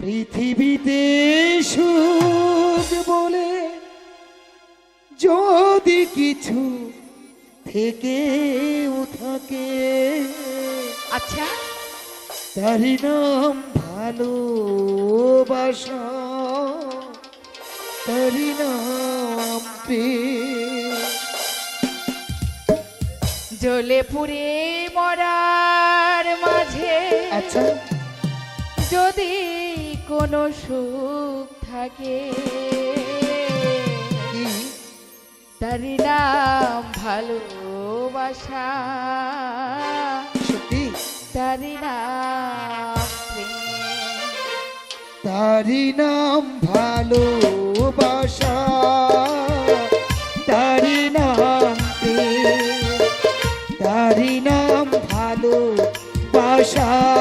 পৃথিবীতে সুখ বলে যদি কিছু থেকেও থাকে। আচ্ছা। তারি নাম ভালোবাসা। তারি নাম জ্বলে পুড়ে মরার মাঝে আচ্ছা। যদি কোনো সুখ থাকে? তারি নাম ভালোবাসা। সত্যি? তারি নাম। তারি নাম ভালোবাসা। তারি নাম তারি নাম ভালোবাসা।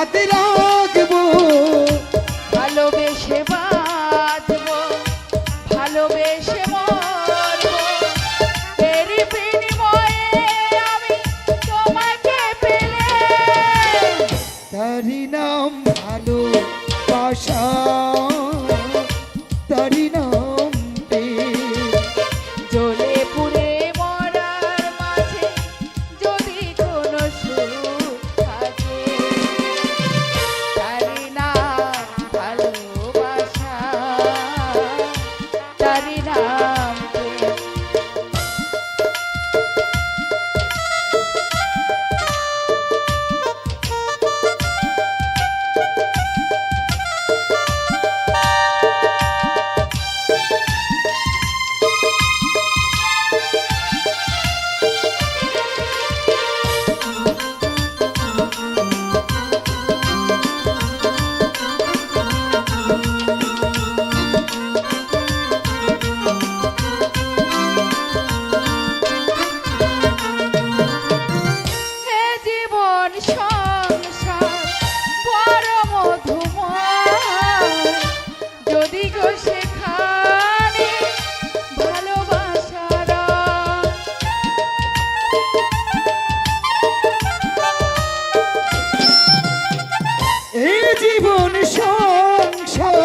হাতে রাখব। ভালোবেসে বাজবো ভালোবেসে মরবো। এরই বিনিময়ে আমি তোমাকে পেলে। তারি নাম ভালো বাসা তারি নাম জীবন সংসার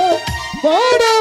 বড়